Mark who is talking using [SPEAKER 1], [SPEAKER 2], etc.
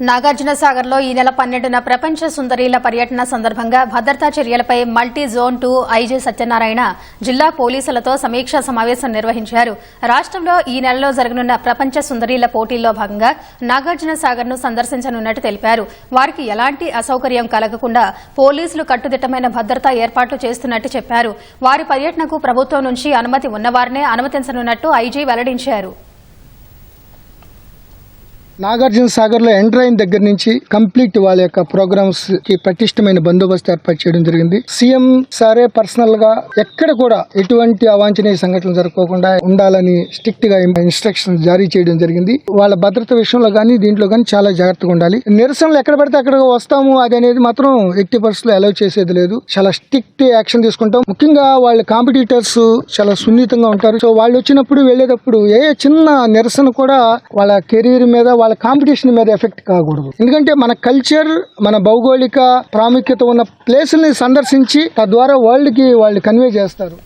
[SPEAKER 1] నాగార్జున సాగర్లో ఈ నెల పన్నెండున ప్రపంచ సుందరీల పర్యటన సందర్భంగా భద్రతా చర్యలపై multi zone two IG Satyanarayana జిల్లా పోలీసులతో సమీక్షా సమావేశం నిర్వహించారు. రాష్ట్రంలో ఈ నెలలో జరగనున్న ప్రపంచ సుందరీల పోటీల్లో భాగంగా నాగార్జున సాగర్ను సందర్శించనున్నట్టు తెలిపారు. వారికి ఎలాంటి అసౌకర్యం కలగకుండా పోలీసులు కట్టుదిట్టమైన భద్రతా ఏర్పాట్లు చేస్తున్నట్టు చెప్పారు. వారి పర్యటనకు ప్రభుత్వం నుంచి అనుమతి ఉన్నవారినే అనుమతించనున్నట్టు ఐజీ వెల్లడించారు.
[SPEAKER 2] నాగార్జున సాగర్లో ఎంటర్ అయిన దగ్గర నుంచి కంప్లీట్ వాళ్ళ యొక్క ప్రోగ్రామ్స్కి పటిష్టమైన బందోబస్తు ఏర్పాటు చేయడం జరిగింది. సీఎం సారే పర్సనల్గా ఎక్కడ కూడా ఎటువంటి అవాంఛనీయ సంఘటనలు జరగకుండా ఉండాలని స్ట్రిక్ట్గా ఇన్స్ట్రక్షన్స్ జారీ చేయడం జరిగింది. వాళ్ళ భద్రత విషయంలో కానీ దీంట్లో కానీ చాలా జాగ్రత్తగా ఉండాలి. నిరసనలు ఎక్కడ పడితే అక్కడ వస్తాము అది అనేది మాత్రం ఎట్టి పరిస్థితులు అలౌ చేసేది లేదు. చాలా స్ట్రిక్ట్ యాక్షన్ తీసుకుంటాం. ముఖ్యంగా వాళ్ళ కాంపిటీటర్స్ చాలా సున్నితంగా ఉంటారు. సో వాళ్ళు వచ్చినప్పుడు వెళ్ళేటప్పుడు ఏ చిన్న నిరసన కూడా వాళ్ళ కెరీర్ మీద వాళ్ళ కాంపిటీషన్ మీద ఎఫెక్ట్ కాకూడదు. ఎందుకంటే మన కల్చర్ మన భౌగోళిక ప్రాముఖ్యత ఉన్న ప్లేసుల్ని సందర్శించి తద్వారా వరల్డ్కి వాళ్ళు కన్వే చేస్తారు.